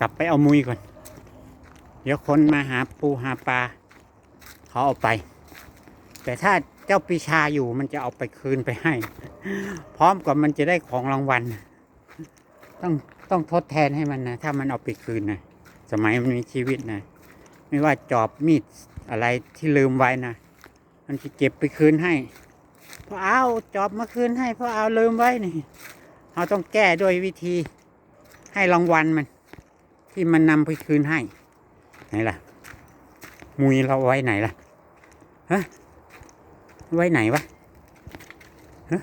กลับไปเอามุยก่อน เดี๋ยวคนมาหาปูหาปลาเขาเอาไป แต่ถ้าเจ้าปีชาอยู่มันจะเอาไปคืนไปให้ พร้อมกับมันจะได้ของรางวัล ต้องต้องทดแทนให้มันนะ ถ้ามันเอาไปคืนนะสมัยมันมีชีวิตนะ ไม่ว่าจอบมีดอะไรที่ลืมไว้นะมันจะเก็บไปคืนให้พอเอาจอบมาคืนให้พอเอาลืมไว้นี่เราต้องแก้ด้วยวิธีให้รางวัลมัน ที่มันนำไปคืนให้ ไหนล่ะ มุยเราไว้ไหนล่ะฮะไว้ไหนวะฮะ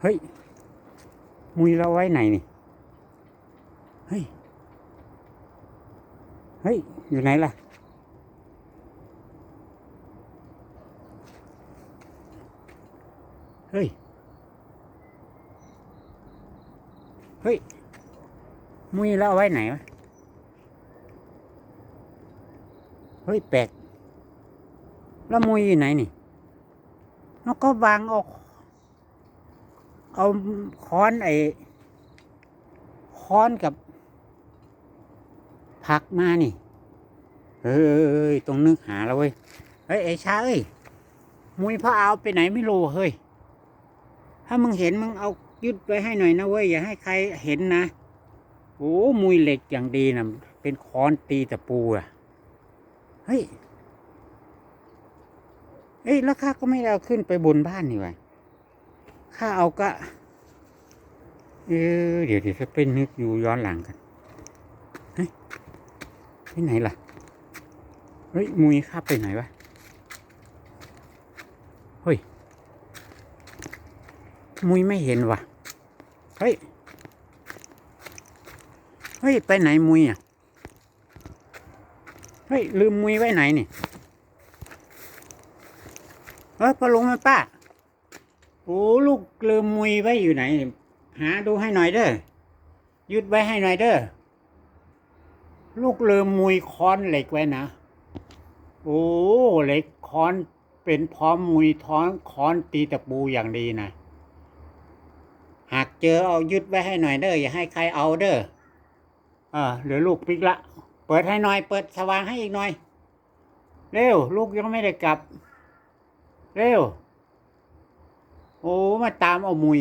เฮ้ย มุยเราไว้ไหนนี่ เฮ้ย เฮ้ย อยู่ไหนล่ะเฮ้ย เฮ้ย มุยเราเอาไว้ไหนวะ เฮ้ยแปลกแล้วมุยอยู่ไหนนี่แล้วก็วางเอาเอาค้อนไอ้ค้อนกับ ผักมานี่ เฮ้ยต้องนึกหาแล้วเว้ย เฮ้ยไอ้ชาเอ้ยมุยพ่อเอาไปไหนไม่รู้เฮ้ย ถ้ามึงเห็นมึงเอายึดไว้ให้หน่อยนะเว้ย อย่าให้ใครเห็นนะ โอ้มุยเหล็กอย่างดีนะเป็นค้อนตีตะปูอะเฮ้ยเอ้ยแล้วข้าก็ไม่ได้เอาขึ้นไปบนบ้านนี่วะข้าเอาก็เออเดี๋ยวเดี๋ยวจะไปนึกอยู่ย้อนหลังกันเฮ้ยไปไหนล่ะเฮ้ยมุยข้าไปไหนวะเฮ้ยมุยไม่เห็นวะเฮ้ย เฮ้ย ไปไหนมุยอะ เฮ้ย ลืมมุยไว้ไหนนี่เฮ้ยพอลงมาป้า โอ้ลูกลืมมุยไว้อยู่ไหน หาดูให้หน่อยเด้อ ยึดไว้ให้หน่อยเด้อ ลูกลืมมุยค้อนเหล็กไว้นะ โอ้เหล็กค้อนเป็นพร้อมมุยท้อนค้อนตีตะปูอย่างดีนะ หากเจอเอายึดไว้ให้หน่อยเด้ออย่าให้ใครเอาเด้อ เออเหลือลูกปิกละ เปิดให้หน่อย เปิดสว่างให้อีกหน่อย เร็ว ลูกยังไม่ได้กลับ เร็ว โอ้มาตามเอามุย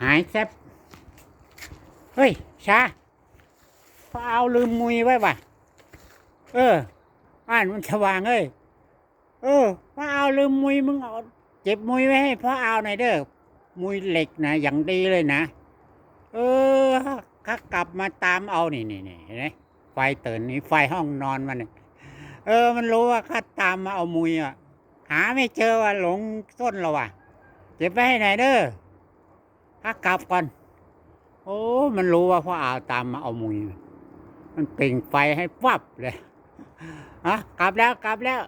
หายแซบเฮ้ยชาพอเอาลืมมุยไว้ว่ะ เออ อ่านมันสว่างเอ้ย เออพอเอาลืมมุยมึงเอาเจ็บมุยไว้ให้พ่อเอาหน่อยเด้อมุยเหล็กนะอย่างดีเลยนะ เออ ถ้ากลับมาตามเอานี่นี่นี่เห็นไหมไฟเตือนนี่ไฟห้องนอนมันเออ มันรู้ว่าข้าตามมาเอามุยอะ หาไม่เจอว่าหลงต้นเราว่ะเก็บไว้ให้ไหนเด้อถ้ากลับก่อน โอ้ มันรู้ว่าพ่ออาวตามมาเอามุยมันเปล่งไฟให้วับเลยอะกลับแล้วกลับแล้ว